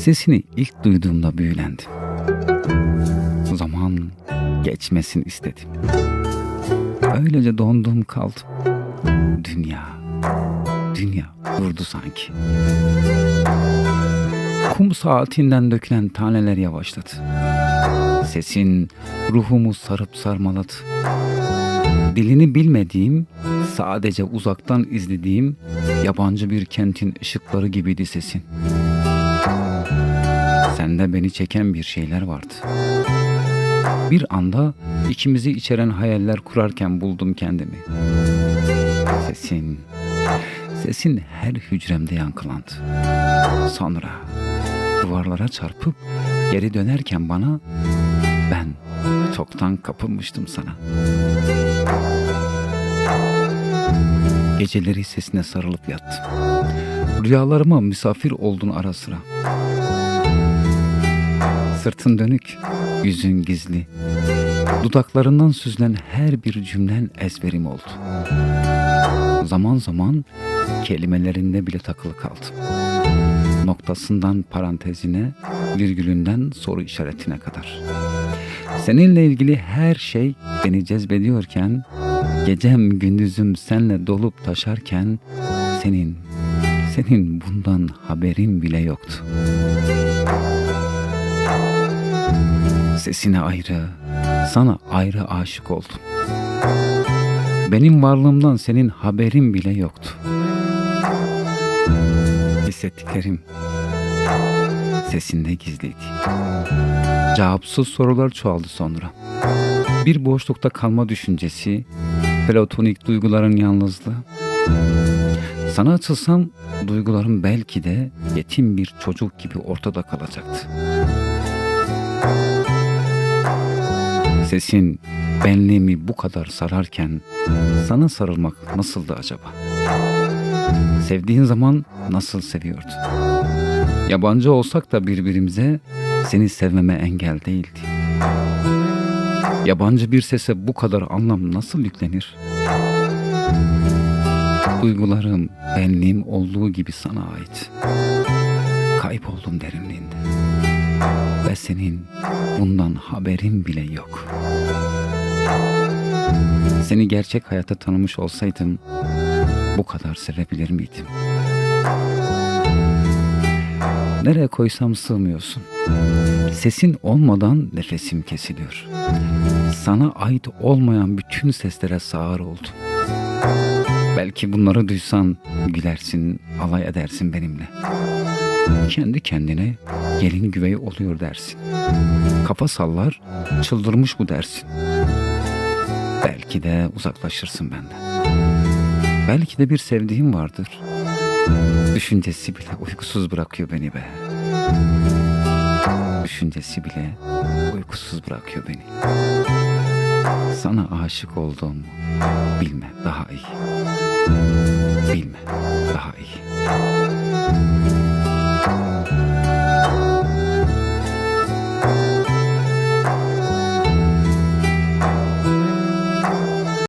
Sesini ilk duyduğumda büyülendim. Zaman geçmesin istedim. Öylece dondum kaldım. Dünya, dünya durdu sanki. Kum saatinden dökülen taneler yavaşladı. Sesin ruhumu sarıp sarmaladı. Dilini bilmediğim, sadece uzaktan izlediğim yabancı bir kentin ışıkları gibiydi sesin. Sende beni çeken bir şeyler vardı. Bir anda ikimizi içeren hayaller kurarken buldum kendimi. Sesin, sesin her hücremde yankılandı. Sonra duvarlara çarpıp geri dönerken bana ben çoktan kapılmıştım sana. Geceleri sesine sarılıp yattım. Rüyalarıma misafir oldun ara sıra. Sırtın dönük, yüzün gizli. Dudaklarından süzülen her bir cümlen ezberim oldu. Zaman zaman kelimelerinde bile takılı kaldım. Noktasından parantezine, virgülünden soru işaretine kadar. Seninle ilgili her şey beni cezbediyorken, gecem gündüzüm senle dolup taşarken, senin, senin bundan haberin bile yoktu. Sesine ayrı, sana ayrı aşık oldum. Benim varlığımdan senin haberin bile yoktu. Hissettiklerim sesinde gizliydi. Cevapsız sorular çoğaldı sonra. Bir boşlukta kalma düşüncesi, platonik duyguların yalnızlığı. Sana açılsam duygularım belki de yetim bir çocuk gibi ortada kalacaktı. Sesin benliğimi bu kadar sararken sana sarılmak nasıldı acaba? Sevdiğin zaman nasıl seviyordun? Yabancı olsak da birbirimize seni sevmeme engel değildi. Yabancı bir sese bu kadar anlam nasıl yüklenir? Duygularım, benliğim olduğu gibi sana ait. Kayboldum derinliğinde. Ve senin bundan haberin bile yok. Seni gerçek hayatta tanımış olsaydım bu kadar sevebilir miydim? Nereye koysam sığmıyorsun. Sesin olmadan nefesim kesiliyor. Sana ait olmayan bütün seslere sağır oldum. Belki bunları duysan gülersin, alay edersin benimle. Kendi kendine gelin güvey oluyor dersin. Kafa sallar, çıldırmış bu dersin. Belki de uzaklaşırsın benden. Belki de bir sevdiğim vardır. Düşüncesi bile uykusuz bırakıyor beni be. Düşüncesi bile uykusuz bırakıyor beni. Sana aşık olduğumu bilme daha iyi. Bilme daha iyi.